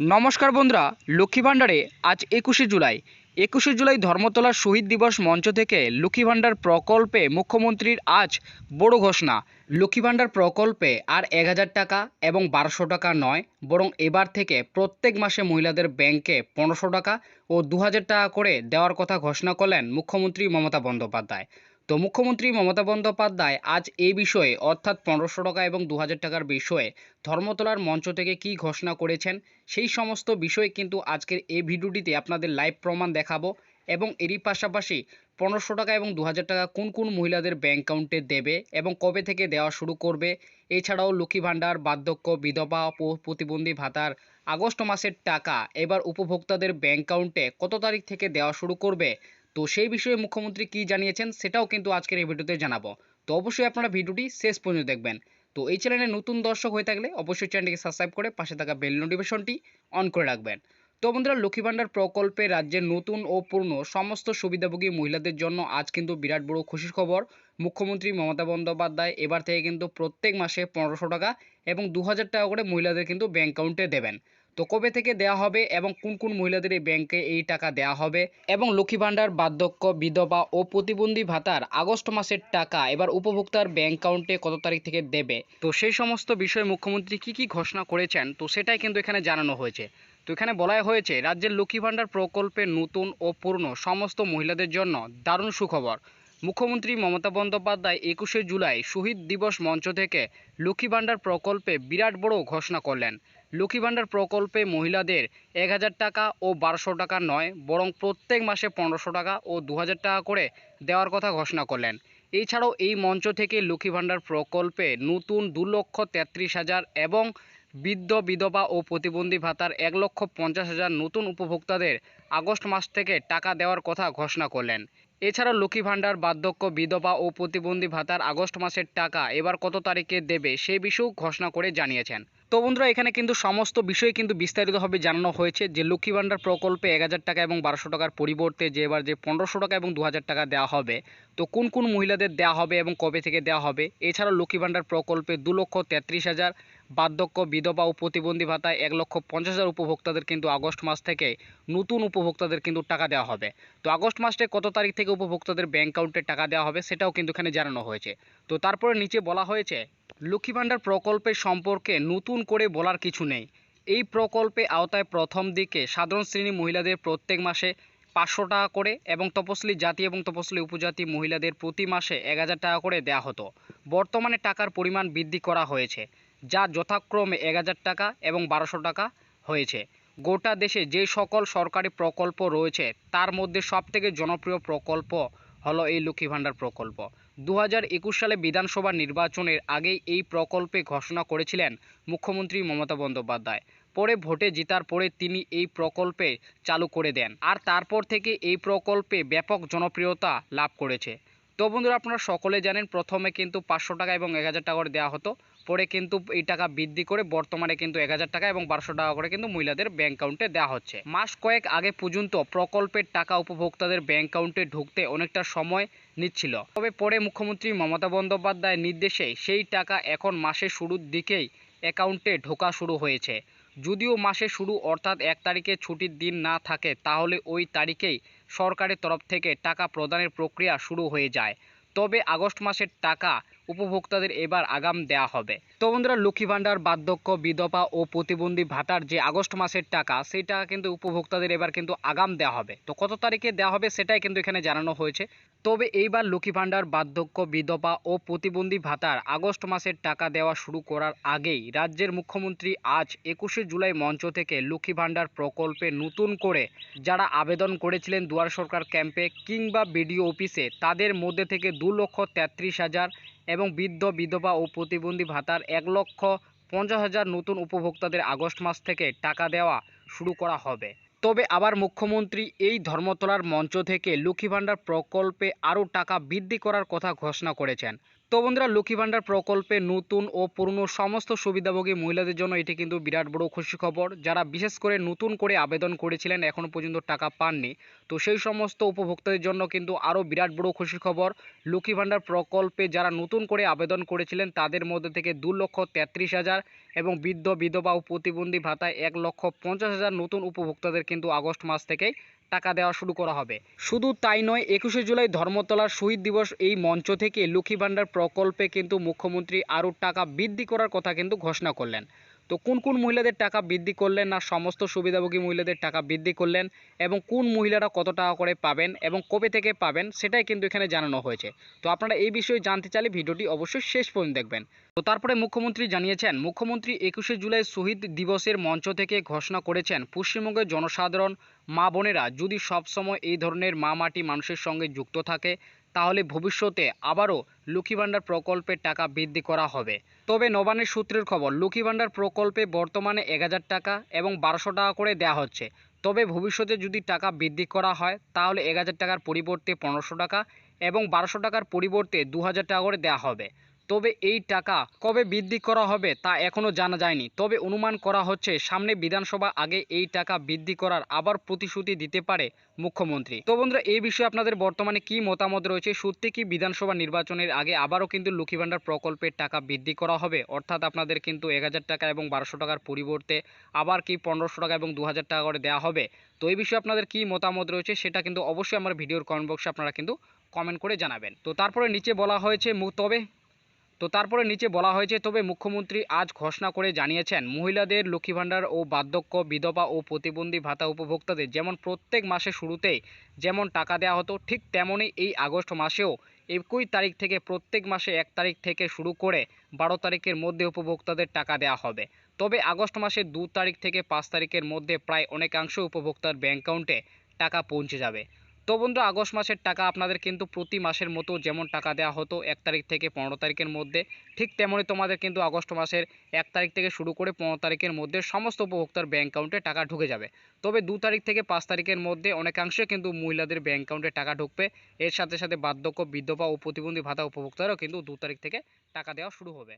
নমস্কার বন্ধুরা, লক্ষ্মী ভাণ্ডারে আজ একুশে জুলাই। একুশে জুলাই ধর্মতলার শহীদ দিবস মঞ্চ থেকে লক্ষ্মী ভাণ্ডার প্রকল্পে মুখ্যমন্ত্রীর আজ বড় ঘোষণা। লক্ষ্মী ভাণ্ডার প্রকল্পে আর এক হাজার টাকা এবং বারোশো টাকা নয়, বরং এবার থেকে প্রত্যেক মাসে মহিলাদের ব্যাংকে পনেরোশো টাকা ও দু হাজার টাকা করে দেওয়ার কথা ঘোষণা করলেন মুখ্যমন্ত্রী মমতা বন্দ্যোপাধ্যায়। তো মুখ্যমন্ত্রী মমতা বন্দ্যোপাধ্যায় আজ এই বিষয়ে, অর্থাৎ পনেরোশো টাকা এবং দু হাজার টাকার বিষয়ে, ধর্মতলার মঞ্চ থেকে কি ঘোষণা করেছেন? সেই সমস্ত বিষয়ে কিন্তু আজকের এই ভিডিওটিতে আপনাদের লাইভ প্রমাণ দেখাবো এবং এরই পাশাপাশি পনেরোশো টাকা এবং দু হাজার টাকা কোন কোন মহিলাদের ব্যাংক অ্যাকাউন্টে দেবে এবং কবে থেকে দেওয়া শুরু করবে? এছাড়াও লক্ষ্মী ভাণ্ডার, বার্ধক্য, বিধবা প্রতিবন্ধী ভাতার আগস্ট মাসের টাকা এবার উপভোক্তাদের ব্যাংক অ্যাকাউন্টে কত তারিখ থেকে দেওয়া শুরু করবে? তো সেই বিষয়ে মুখ্যমন্ত্রী কি জানিয়েছেন সেটাও কিন্তু আজকের এই ভিডিওতে জানাব। তো অবশ্যই আপনারা ভিডিওটি শেষ পর্যন্ত দেখবেন। তো এই চ্যানেলে নতুন দর্শক হয়ে থাকলে অবশ্যই চ্যানেলটিকে সাবস্ক্রাইব করে পাশে থাকা বেল নোটিফিকেশনটি অন করে রাখবেন। তো বন্ধুরা, লক্ষ্মী ভাণ্ডার প্রকল্পে রাজ্যের নতুন ও পূর্ণ সমস্ত সুবিধাভোগী মহিলাদের জন্য আজ কিন্তু বিরাট বড় খুশির খবর। মুখ্যমন্ত্রী মমতা বন্দ্যোপাধ্যায় এবার থেকে কিন্তু প্রত্যেক মাসে পনেরোশো টাকা এবং দু হাজার টাকা করে মহিলাদের কিন্তু ব্যাংক অ্যাকাউন্টে দেবেন। তো কবে থেকে দেওয়া হবে এবং কোন কোন মহিলাদের এই ব্যাংকে এই টাকা দেওয়া হবে? এবং লক্ষ্মী ভাণ্ডার, বার্ধক্য, বিধবা ও প্রতিবন্ধী ভাতার আগস্ট মাসের টাকা এবার উপভোক্তার ব্যাংক অ্যাকাউন্টে কত তারিখ থেকে দেবে? তো সেই সমস্ত বিষয়ে মুখ্যমন্ত্রী কি কি ঘোষণা করেছেন? তো সেটাই কিন্তু এখানে জানানো হয়েছে। তো এখানে বলাই হয়েছে, রাজ্যের লক্ষ্মী ভাণ্ডার প্রকল্পে নতুন ও পূর্ণ সমস্ত মহিলাদের জন্য দারুণ সুখবর। মুখ্যমন্ত্রী মমতা বন্দ্যোপাধ্যায় একুশে জুলাই শহীদ দিবস মঞ্চ থেকে লক্ষ্মী ভাণ্ডার প্রকল্পে বিরাট বড় ঘোষণা করলেন। লক্ষ্মী ভাণ্ডার প্রকল্পে মহিলাদের এক হাজার টাকা ও বারোশো টাকা নয়, বরং প্রত্যেক মাসে পনেরোশো টাকা ও দু হাজার টাকা করে দেওয়ার কথা ঘোষণা করলেন। এছাড়াও এই মঞ্চ থেকে লক্ষ্মী ভাণ্ডার প্রকল্পে নতুন দু লক্ষ তেত্রিশ হাজার এবং বৃদ্ধ, বিধবা ও প্রতিবন্ধী ভাতার এক লক্ষ পঞ্চাশ হাজার নতুন উপভোক্তাদের আগস্ট মাস থেকে টাকা দেওয়ার কথা ঘোষণা করলেন। এছাড়াও লক্ষ্মী ভাণ্ডার, বার্ধক্য, বিধবা ও প্রতিবন্ধী ভাতার আগস্ট মাসের টাকা এবার কত তারিখে দেবে সেই বিষয়েও ঘোষণা করে জানিয়েছেন। তো বন্ধুরা, এখানে কিন্তু সমস্ত বিষয়ে কিন্তু বিস্তারিতভাবে জানানো হয়েছে যে লক্ষ্মী ভাণ্ডার প্রকল্পে এক হাজার টাকা এবং বারোশো টাকার পরিবর্তে যে এবার যে পনেরোশো টাকা এবং দু হাজার টাকা দেওয়া হবে, তো কোন কোন মহিলাদের দেওয়া হবে এবং কবে থেকে দেওয়া হবে? এছাড়া লক্ষ্মী ভাণ্ডার প্রকল্পে দু লক্ষ তেত্রিশ হাজার বার্ধক্য, বিধবা ও প্রতিবন্ধী ভাতায় এক লক্ষ পঞ্চাশ হাজার উপভোক্তাদের কিন্তু আগস্ট মাস থেকে নতুন উপভোক্তাদের কিন্তু টাকা দেওয়া হবে। তো আগস্ট মাসে কত তারিখ থেকে উপভোক্তাদের ব্যাংক অ্যাকাউন্টে টাকা দেওয়া হবে সেটাও কিন্তু এখানে জানানো হয়েছে। তো তারপরে নিচে বলা হয়েছে, লক্ষ্মী ভাণ্ডার প্রকল্পের সম্পর্কে নতুন করে বলার কিছু নেই। এই প্রকল্পে আওতায় প্রথম দিকে সাধারণ শ্রেণি মহিলাদের প্রত্যেক মাসে পাঁচশো টাকা করে এবং তপশিলি জাতি এবং তপশিলি উপজাতি মহিলাদের প্রতি মাসে এক হাজার টাকা করে দেওয়া হতো। বর্তমানে টাকার পরিমাণ বৃদ্ধি করা হয়েছে। যা যথাক্রমে এক হাজার টাকা এবং বারোশো টাকা হয়েছে। গোটা দেশে যে সকল সরকারি প্রকল্প রয়েছে, তার মধ্যে সবথেকে জনপ্রিয় প্রকল্প হলো এই লক্ষ্মী ভাণ্ডার প্রকল্প। দু হাজার একুশ সালে বিধানসভা নির্বাচনের আগেই এই প্রকল্পে ঘোষণা করেছিলেন মুখ্যমন্ত্রী মমতা বন্দ্যোপাধ্যায়। পরে ভোটে জেতার পরে তিনি এই প্রকল্পে চালু করে দেন। আর তারপর থেকে এই প্রকল্পে ব্যাপক জনপ্রিয়তা লাভ করেছে। তো বন্ধুরা আপনারা সকলে জানেন প্রথমে কিন্তু পাঁচশো টাকা এবং এক হাজার টাকা করে দেওয়া হতো। পরে কিন্তু এই টাকা বৃদ্ধি করে বর্তমানে কিন্তু এক হাজার টাকা এবং বারোশো টাকা করে কিন্তু মহিলাদের ব্যাংক অ্যাকাউন্টে দেওয়া হচ্ছে। মাস কয়েক আগে পর্যন্ত প্রকল্পের টাকা উপভোক্তাদের ব্যাংক অ্যাকাউন্টে ঢুকতে অনেকটা সময় নিচ্ছিল। তবে পরে মুখ্যমন্ত্রী মমতা বন্দ্যোপাধ্যায়ের নির্দেশে সেই টাকা এখন মাসের শুরুর দিকেই অ্যাকাউন্টে ঢোকা শুরু হয়েছে। যদিও মাসে শুরু অর্থাৎ এক তারিখে ছুটির দিন না থাকে, তাহলে ওই তারিখেই সরকারের তরফ থেকে টাকা প্রদানের প্রক্রিয়া শুরু হয়ে যায়। তবে আগস্ট মাসের টাকা উপভোক্তাদের এবার আগাম দেওয়া হবে। তো বন্ধুরা, লক্ষ্মী ভাণ্ডার, বার্ধক্য, বিধবা ও প্রতিবন্ধী ভাতার যে আগস্ট মাসের টাকা সেই টাকা কিন্তু উপভোক্তাদের এবার কিন্তু আগাম দেওয়া হবে। তো কত তারিখে দেওয়া হবে সেটাই কিন্তু এখানে জানানো হয়েছে। তবে এইবার লক্ষ্মী ভাণ্ডার, বার্ধক্য, বিধবা ও প্রতিবন্ধী ভাতার আগস্ট মাসের টাকা দেওয়া শুরু করার আগেই রাজ্যের মুখ্যমন্ত্রী আজ একুশে জুলাই মঞ্চ থেকে লক্ষ্মী ভাণ্ডার প্রকল্পে নতুন করে যারা আবেদন করেছিলেন দুয়ার সরকার ক্যাম্পে কিংবা বিডিও অফিসে, তাদের মধ্যে থেকে দু লক্ষ তেত্রিশ হাজার এবং বৃদ্ধ, বিধবা ও প্রতিবন্ধী ভাতার এক লক্ষ পঞ্চাশ হাজার নতুন উপভোক্তাদের আগস্ট মাস থেকে টাকা দেওয়া শুরু করা হবে। তবে আবার মুখ্যমন্ত্রী এই ধর্মতলার মঞ্চ থেকে লক্ষ্মী ভাণ্ডার প্রকল্পে আরও টাকা বৃদ্ধি করার কথা ঘোষণা করেছেন। তো বন্ধুরা, লক্ষ্মী ভাণ্ডার প্রকল্পে নতুন ও পুরনো সমস্ত সুবিধাভোগী মহিলাদের জন্য এটি কিন্তু বিরাট বড় খুশি খবর। যারা বিশেষ করে নতুন করে আবেদন করেছিলেন এখনও পর্যন্ত টাকা পাননি। তো সেই সমস্ত উপভোক্তাদের জন্য কিন্তু আরও বিরাট বড় খুশি খবর। লক্ষ্মী ভাণ্ডার প্রকল্পে যারা নতুন করে আবেদন করেছিলেন, তাদের মধ্যে থেকে দু লক্ষ তেত্রিশ হাজার এবং বৃদ্ধ, বিধবা ও প্রতিবন্ধী ভাতায় এক লক্ষ পঞ্চাশ হাজার নতুন উপভোক্তাদের কিন্তু আগস্ট মাস থেকেই টাকা দেওয়া শুরু করা হবে। শুধু তাই নয়, একুশে জুলাই ধর্মতলার শহীদ দিবস এই মঞ্চ থেকে লক্ষ্মী ভাণ্ডার প্রকল্পে কিন্তু মুখ্যমন্ত্রী আরও টাকা বৃদ্ধি করার কথা কিন্তু ঘোষণা করলেন। তো কোন কোন মহিলাদের টাকা বৃদ্ধি করলেন না সমস্ত সুবিধাভোগী মহিলাদের টাকা বৃদ্ধি করলেন এবং কোন মহিলারা কত টাকা করে পাবেন এবং কবে থেকে পাবেন সেটাই কিন্তু এখানে জানানো হয়েছে। তো আপনারা এই বিষয়ে জানতে চাইলে ভিডিওটি অবশ্যই শেষ পর্যন্ত দেখবেন। তো তারপরে মুখ্যমন্ত্রী জানিয়েছেন, মুখ্যমন্ত্রী একুশে জুলাই শহীদ দিবসের মঞ্চ থেকে ঘোষণা করেছেন, পশ্চিমবঙ্গের জনসাধারণ, মা বোনেরা যদি সবসময় এই ধরনের মা মাটি মানুষের সঙ্গে যুক্ত থাকে তাহলে ভবিষ্যতে আবারও লক্ষ্মী ভাণ্ডার প্রকল্পের টাকা বৃদ্ধি করা হবে। তবে নবান্নের সূত্রের খবর, লক্ষ্মী ভাণ্ডার প্রকল্পে বর্তমানে এক হাজার টাকা এবং বারোশো টাকা করে দেওয়া হচ্ছে। তবে ভবিষ্যতে যদি টাকা বৃদ্ধি করা হয়, তাহলে এক হাজার টাকার পরিবর্তে পনেরোশো টাকা এবং বারোশো টাকার পরিবর্তে দু হাজার টাকা করে দেওয়া হবে। তবে এই টাকা কবে বৃদ্ধি করা হবে তা এখনও জানা যায়নি। তবে অনুমান করা হচ্ছে সামনে বিধানসভা আগে এই টাকা বৃদ্ধি করার আবার প্রতিশ্রুতি দিতে পারে মুখ্যমন্ত্রী। তো বন্ধুরা, এই বিষয়ে আপনাদের বর্তমানে কি মতামত রয়েছে? সত্যি কি বিধানসভা নির্বাচনের আগে আবারও কিন্তু লক্ষ্মী ভাণ্ডার প্রকল্পের টাকা বৃদ্ধি করা হবে? অর্থাৎ আপনাদের কিন্তু এক হাজার টাকা এবং বারোশো টাকার পরিবর্তে আবার কি পনেরোশো টাকা এবং দু হাজার টাকা করে দেওয়া হবে? তো এই বিষয়ে আপনাদের কি মতামত রয়েছে সেটা কিন্তু অবশ্যই আমার ভিডিওর কমেন্ট বক্সে আপনারা কিন্তু কমেন্ট করে জানাবেন। তো তারপরে নিচে বলা হয়েছে তবে তো তারপরে নিচে বলা হয়েছে, তবে মুখ্যমন্ত্রী আজ ঘোষণা করে জানিয়েছেন, মহিলাদের লক্ষ্মী ভাণ্ডার ও বার্ধক্য, বিধবা ও প্রতিবন্ধী ভাতা উপভোক্তাদের যেমন প্রত্যেক মাসে শুরুতেই যেমন টাকা দেওয়া হতো, ঠিক তেমনই এই আগস্ট মাসেও একই তারিখ থেকে প্রত্যেক মাসে এক তারিখ থেকে শুরু করে বারো তারিখের মধ্যে উপভোক্তাদের টাকা দেওয়া হবে। তবে আগস্ট মাসের দু তারিখ থেকে পাঁচ তারিখের মধ্যে প্রায় অনেকাংশ উপভোক্তার ব্যাঙ্ক অ্যাকাউন্টে টাকা পৌঁছে যাবে। তো বন্ধু, আগস্ট মাসের টাকা আপনাদের কিন্তু প্রতি মাসের মতো যেমন টাকা দেওয়া হতো এক তারিখ থেকে পনেরো তারিখের মধ্যে, ঠিক তেমনই তোমাদের কিন্তু আগস্ট মাসের এক তারিখ থেকে শুরু করে পনেরো তারিখের মধ্যে সমস্ত উপভোক্তার ব্যাঙ্ক অ্যাকাউন্টে টাকা ঢুকে যাবে। তবে দু তারিখ থেকে পাঁচ তারিখের মধ্যে অনেকাংশে কিন্তু মহিলাদের ব্যাঙ্ক অ্যাকাউন্টে টাকা ঢুকবে। এর সাথে সাথে বার্ধক্য, বিধবা ও প্রতিবন্ধী ভাতা উপভোক্তারও কিন্তু দু তারিখ থেকে টাকা দেওয়া শুরু হবে।